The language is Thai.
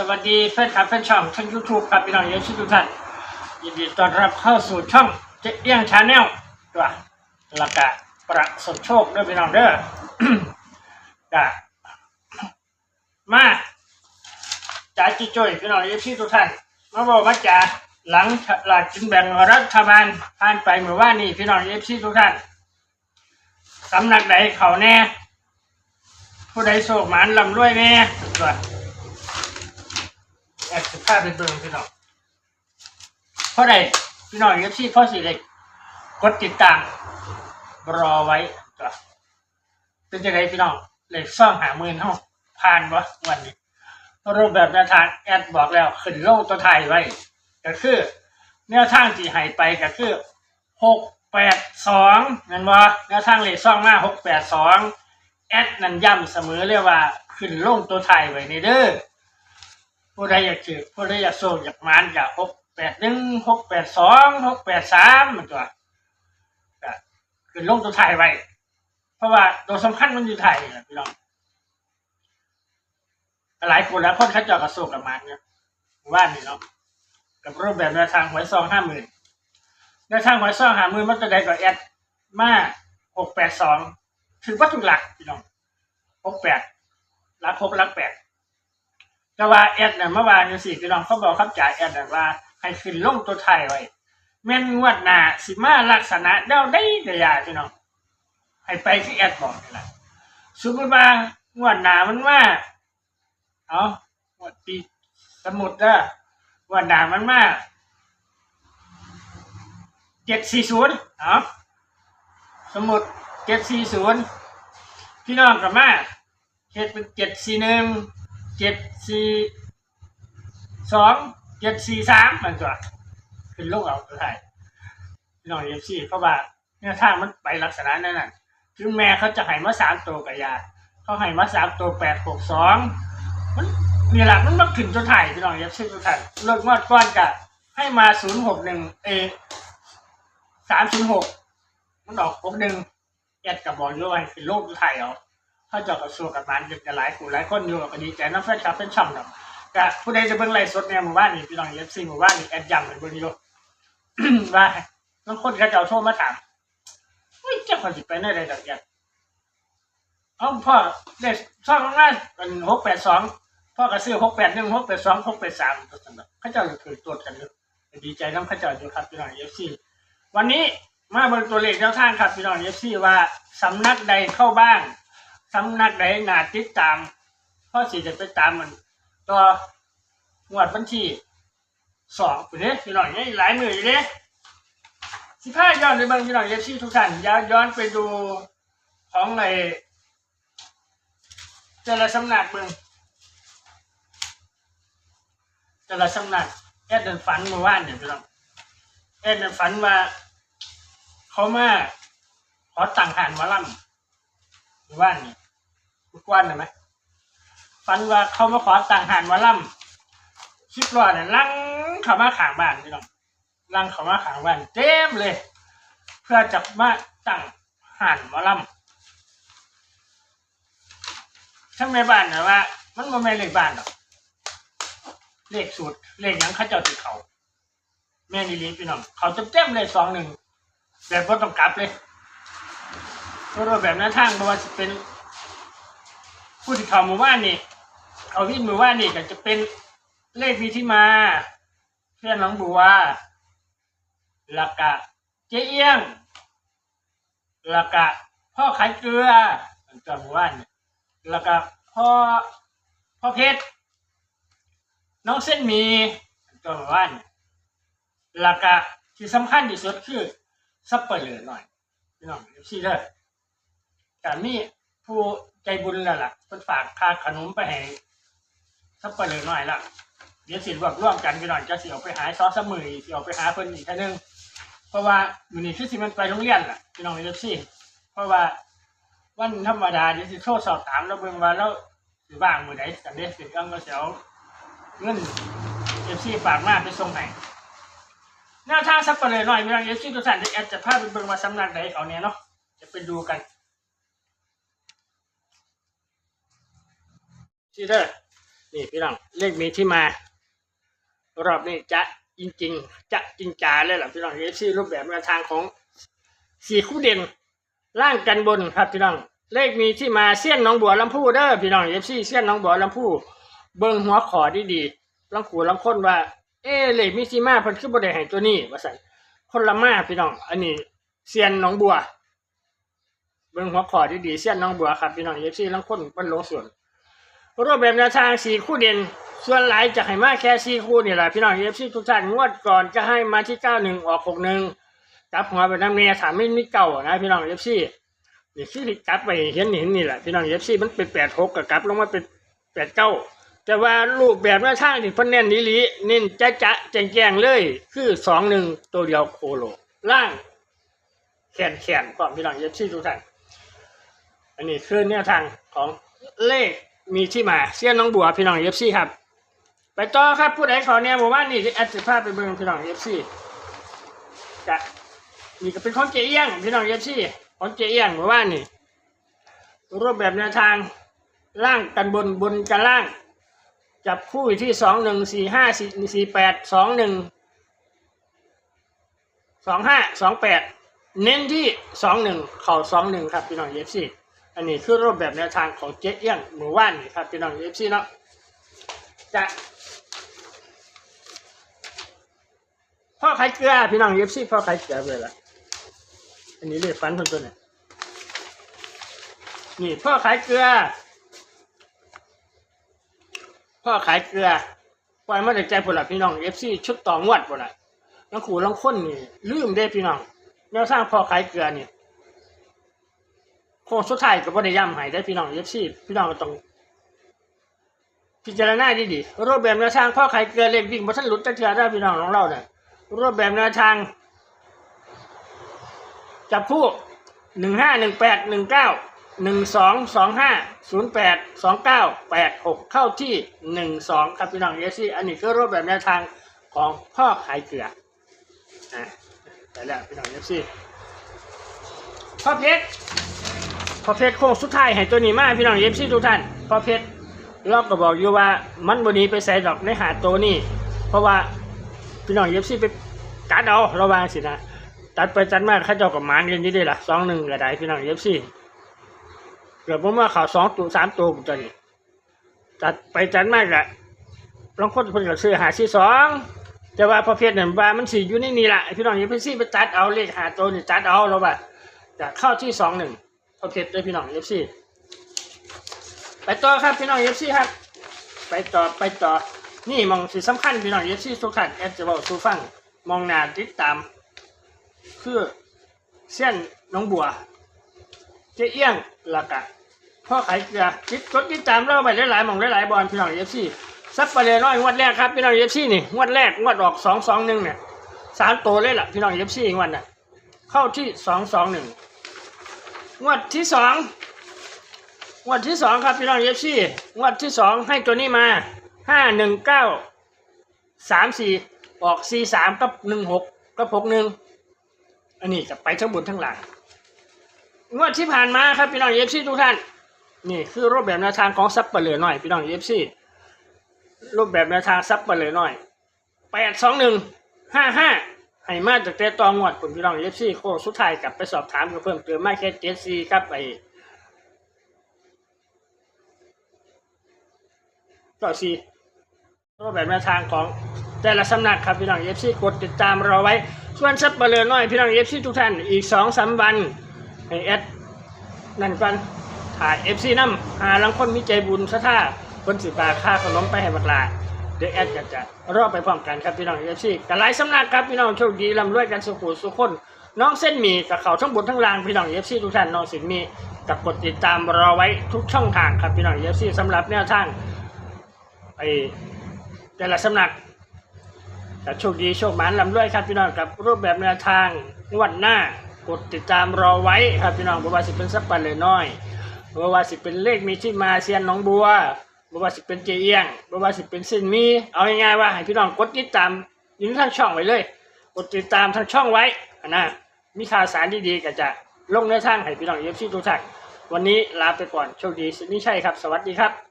สวัสดีแฟนคลับแฟนช่องช่องยูทูบครับพี่น้องเอฟซีทุกท่านยินดีต้อนรับเข้าสู่ช่องเจ๊เอี้ยงชาแนลตัวแล้วก็ประสบโชคด้วยพี่น้องเด้อก็มาจ่าจิจอยพี่น้องเอฟซีทุกท่านมาบอกว่าจ่าหลังหลักจินแบ่งรัฐบาลผ่านไปเหมื่อว่านนี้พี่น้องเอฟซีทุกท่านสำนักไหนเขาแน่ผู้ใดโชคหมานลำรวยแน่ตัว แอบสุภาพเป็นเบิ่งพี่น้องเพราะใดพี่น้องเอฟซีพ่อสิเด็กกดติดตามรอไว้จ้ะเป็นจะไงพี่น้องเลยซ่องหาหมื่นเท่าผ่านวะวันนี้รูปแบบแนวทางแอดบอกแล้วขึ้นโลกตัวไทยไว้ ก็คือแนวทางที่ให้ไปก็คือหกแปดสองนั่นวะแนวทางเลขซ่องมาหกแปดสองแอดนั่นย้ำเสมอเลยกว่าขึ้นโลกตัวไทยไว้ในเด้อ ผู้ใดอยากถือผู้ใดอยากโซ่อยากมานอยากหกแปดหนึ่งหกแปดสองหกแปดสามมันตัวก็คือลงตัวไทยไว้ เพราะว่าตัวสำคัญมันอยู่ไทยนะพี่น้องหลายคนแล้วคนเขาจาะกระโซกกับมันเนี่ยว่านี่เนาะกับรูปแบบแนวทางหวยซองห้าหมื่นแนวทางหวยซองห้าหมื่นมันจะได้กับแอดมาหกแปดสองถือว่าถูกหลักพี่น้องหกแปดหลักหกหลักแปด แต่ว่าแอดเนี่ยเมื่อวานอยู่สี่พี่น้องเขาบอกครับจ่ายแอดน่ะว่าให้ขึ้นลงตัวไทยไว้แม่นงวดหน้าสิมาลักษณะเด้าได้แต่ยาพี่น้องให้ไปที่แอดบอกนี่แหละสมมติว่างวดหน้ามันว่าเอางวดปีสมุดเด้องวดหน้ามันมาเจ็ดสี่ศูนย์เอาสมุดเจ็ดสี่ศูนย์พี่น้องกับมาเฮ็ดเป็นเจ็ดสี่หนึ่ง เจ็ดสี่สองเจ็ดสี่สามมันตัวขึ้นลงเอาตัวไทยน้องเอฟซีเขาว่าเนี่ยทางมันไปลักษณะนั้นน่ะถึงแม้เขาจะให้มาสามตัวกับยาเขาให้มาสามตัวแปดหกสองมันนี่แหละมันมาขึ้นตัวไทยพี่น้องเอฟซีตัวไทยเลิกงวดก้อนกะให้มาศูนย์หกหนึ่งเอสามศูนย์หกมันออกหกหนึ่งแอดกับบอกด้วยว่าให้ขึ้นโลกตัวไทยเอา ถ้าเจาะกับส่วกับมันจะหลายคู่หลายคนอยู่ก็ดีใจน้ำแฟนคลับเป็นช่องดอกก็ผู้ใดจะเบิ่งไลฟ์สดเนี่ยหมู่บ้านนี่พี่น้องเอฟซีหมู่บ้านนี่แอดย้ำเป็นเบิ่งอยู่ว่าบางคนเขาจะเอาโทรมาถามเฮ้ยเจ้าคนสิไปไหนได้ดอกแกเอ้าพ่อได้ช่องงานเป็นหกแปดสองพ่อก็ซื้อหกแปดหนึ่งหกแปดสองหกแปดสามก็สำหรับเขาเจ้าถือตัวกันอยู่ดีใจน้ำเขาเจ้าอยู่ครับพี่น้องเอฟซีวันนี้มาเบิ่งตัวเลขแนวทางครับพี่น้องเอฟซีว่าสำนักใดเข้าบ้าง สำนักใดนาติดตามพ่อสี่จะไปตามมันต่องวดบัญชีสองคุณเนี่ยพี่น้องเนี่ยหลายมืออยู่เนี่ยสิพาย้อนไปบางพี่น้องเอฟซีทุกท่านย้อนไปดูของในแต่ละสำนักเมืองแต่ละสำนักแอดเดินฝันเมื่อวานเนี่ยพี่น้องแอดเดินฝันว่าเขามาขอตังหานหมาล่ำ หรือว่านี่บุกวนเห็นไหมฟันว่าเขามาขอต่างหานมาล่ำชิบล้อเนี่ยลังเขามาขางบ้านพี่น้องลังเขามาขางบ้านเต็มเลย เพื่อจะมาตั้งหานมาล่ำทั้งในบ้านนะว่า มันโมเมนเลขบ้านหรอกเลขสูตรเลขยังเขาเจ้าติดเขาแม่นี่ลีพี่น้องเขาเต็มๆเลยสองหนึ่งแบบก็ต้องกลับเลย รูปแบบหน้าทางเพราะว่าจะเป็น ผู้ที่เขาหมู่บ้านนี่เขาวิ่งหมู่บ้านนี่ก็จะเป็นเลขมีที่มา เพื่อนหลังบัวหลักกะ เจ๊เอี้ยงหลักกะ พ่อขายเกลือตัวหมู่บ้านหลักกะพ่อพ่อเพชรน้องเส้นมีตัวหมู่บ้านหลักกะที่สำคัญที่สุดคือซับเปลือหน่อยพี่น้องเอฟซีเด้อ แต่มีผู้ใจบุญแล้วล่ะเพิ่นฝากค่าขนมไปให้สักไปเลยหน่อยละเดี๋ยวสิรวบร่วมกันไปหน่อยจะสิเอาไปหาซอสมือสิเอาไปหาเพิ่นอีกทีนึงเพราะว่ามื้อนี้คือสิมันไปโรงเรียนล่ะพี่น้องเอฟซีเพราะว่าวันธรรมดาเดี๋ยวสิโทรสอบถามเราเบิ่งว่าเราสิว่างมื้อใดกันเด้สิเอามาเสียวเงินเอฟซีฝากมาไปส่งให้แนวทางสักไปเลยหน่อยพี่น้องเอฟซีทุกท่านจะแอดจะพาไปเบิ่งว่าสำนักใดเขาเนี่ยเนาะจะไปดูกัน ที่เด้อนี่พี่น้องเลขมีที่มา รอบนี้จะจริง ๆ จะจริงจาเลยหล่ะพี่น้องเอฟซีรูปแบบแนวทางของสี่คู่เด่นล่างกันบนครับพี่น้อง เลขมีที่มาเสี้ยนน้องบัวลำพูเด้อพี่น้องเอฟซีเสี้ยนน้องบัวลำพูเบิ่งหัวขอดีๆลังขูลังค้นว่า เอเลขมีที่มาเพิ่นคือบ่ได้ให้ตัวนี้ว่าซั่นคนละมาพี่น้อง อันนี้เสี้ยนน้องบัวเบิ่งหัวขอดีๆเสี้ยนน้องบัวครับพี่น้องเอฟซีลังค้นเพิ่นลงส่วน รูปแบบแนวทางสี่คู่เด่น ส่วนหลายจะให้มาแค่สี่คู่นี่แหละพี่น้องเอฟซีทุกท่านงวดก่อนก็ให้มาที่เก้าหนึ่งออกหกหนึ่งจับหัวไปน้ำเมียถามไม่มีเก่านะพี่น้องเอฟซีนี่คือที่กลับไปเห็นเห็นนี่แหละพี่น้องเอฟซีมันเป็นแปดหกกับกลับลงมาเป็นแปดเก้าแต่ว่ารูปแบบแนวทางที่พิ่นเน้นนี้ลีเน้นจะจะแจงแจงๆเลย คือสองหนึ่งตัวเดียวโคโลล่างแขนแขนก่อนพี่น้องเอฟซีทุกท่านอันนี้คือแนวทางของเลข มีที่มาเสี้ยนน้องบัวพี่น้องเอฟซีครับ ไปต่อครับผู้ใดขอแนวหมู่บ้านี่แอดสิภาพไปเบิ่งพี่น้องเอฟซีจะนี่ก็เป็นของเจียงพี่น้องเอฟซีของเจียงหมู่านี่ รูปแบบแนวทางล่างกันบนบนกันล่าง จับคู่อยู่ที่สองหนึ่งสี่ห้าสี่สี่แปดสองหนึ่งสองห้าสองแปดเน้นที่สองหนึ่งเข่าสองหนึ่งครับพี่น้องเอฟซี อันนี้คือรูปแบบแนวทางของเจ๊เอี้ยงหมู่บ้านนี่ครับพี่น้องเอฟซีเนาะจะพ่อขายเกลือพี่น้องเอฟซีพ่อขายเกลือเลยล่ะอันนี้เรียกฟันคนตัวเนี่ยนี่พ่อขายเกลือ พ่อขายเกลือปล่อยมาจากใจผลละพี่น้องเอฟซีชุดต่องวดผลละลังขู่ลังค้นนี่ลืมได้พี่น้องแนวสร้างพ่อขายเกลือนี่ โค้งสุดท้ายก็บ่ได้ย้ำให้ได้พี่น้องเอฟซีพี่น้องก็ต้องพิจารณาดีๆรูปแบบแนวทางพ่อขายเกลือเล็กวิ่งบนทันหลุดตะเทือได้พี่น้องของเราเนี่ยรูปแบบแนวทาง จับคู่หนึ่งห้าหนึ่งแปดหนึ่งเก้าหนึ่งสองสองห้าศูนย์แปดสองเก้าแปดหกเข้าที่หนึ่งสองครับพี่น้องเอซี่อันนี้คือรูปแบบแนวทางของพ่อขายเกลืออะไปแล้วพี่น้องเอซี่พ่อเพชร พอเพชรโค้งสุดท้ายให้ตัวนี้มาพี่น้องเอซี่ทุกท่านพอเพชรเราก็บอกอยู่ว่ามันบนี้ไปใส่ดอกในหาตัวนี้ เพราะว่าพี่น้องเอซี่ไปกัดเอาระวังสินะตัดไปจัดมาข้าเจ้ากับหมานกันยี่ได้ละสองหนึ่งก็ไดพี่น้องเอฟซีเกือบผมว่าข่าวสองตัวสามตัวตัวนี้ตัดไปจัดมากอะลองคนคนก็ซื้อหาซี่สองแต่ว่าพอเพชรเนี่ยว่ามันสี่อยู่ในนี่แหละพี่น้องเอฟซีไปตัดเอาเลขหาตัวนี่ตัดเอาเราว่าจะเข้าที่สองหนึ่ง พอเพชรด้วยพี่น้องเอฟซีไปต่อครับพี่น้องเอฟซีครับ ไปต่อไปต่อ นี่มองสิ่สำคัญพี่น้องเอฟซีทุกท่านแอดจะบอกสู่ฟังมองหน้าติดตาม คือเส้นน้องบัว เจ๊เอี้ยงหลักะพ่อขายเกลือติดกดติดตามเราไปหลายๆมองหลายๆบอลพี่น้องเอฟซีซับไปเลยน้อยงวดแรกครับพี่น้องเอฟซีนี่งวดแรกงวดออกสองสองหนึ่งเนี่ยสามตัวเลยล่ะพี่น้องเอฟซีงวดน่ะเข้าที่สองสองหนึ่ง งวดที่สองงวดที่สองครับพี่น้องเอฟซีงวดที่สองให้ตัวนี้มาห้าหนึ่งเก้าสามสี่ออกสี่สามกับหนึ่งหกกับหกหนึ่งอันนี้จะไปทั้งบนทั้งหลังงวดที่ผ่านมาครับพี่น้องเอฟซีทุกท่าน นี่คือรูปแบบแนวทางของซับเปลือหน่อยพี่น้องเอฟซีรูปแบบแนวทางซับเปลือหน่อยแปดสองหนึ่งห้าห้า ให้มาจากเตะตองวดผมพี่น้องเอฟซีโค้งสุดท้ายกลับไปสอบถามกันเพิ่มเติมมาแค่เจ็ดซีครับไอ้ต่อซีรูปแบบแนวทางของแต่ละสำนักครับพี่น้องเอฟซีกดติดตามเราไว้ ส่วนซับเปลือน้อยพี่น้องเอฟซีทุกท่านอีกสองสามวันให้แอดนั่นกันถ่ายเอฟซีน้ำหาลังคนมีใจบุญซะท่าคนสิบาค่าขนมไปให้บักลา เดี๋ยวแอดจะจะรอบไปพร้อมกันครับพี่น้องเอฟซีกับหลายสำนักครับพี่น้องโชคดีร่ำรวยกันสุขุสุขคนน้องเส้นหมีกับเขาทั้งบนทั้งล่างพี่น้องเอฟซีทุกท่านน้องสินมีกับกดติดตามรอไว้ทุกช่องทางครับพี่น้องเอฟซีสำหรับแนวทางไอแต่ละสำนักแต่โชคดีโชคหมานลำด้วยครับพี่น้องกับรูปแบบแนวทางงวดหน้ากดติดตามรอไว้ครับพี่น้องบัวาสิเป็นสัปปะเลยน้อยบัวาสิเป็นเลขมีที่มาเซียนน้องบัว บัวาสิเป็นเจียงบัวาสิเป็นเส้นมีเอาง่ายๆว่าให้พี่น้องกดติดตามอยินทางช่องไว้เลย กดติดตามทางช่องไว้นะมีข่าวสารดีๆก็จะลงในทางให้พี่น้องเอฟซีทุกท่านวันนี้ลาไปก่อนโชคดีสินี่ใช่ครับ สวัสดีครับ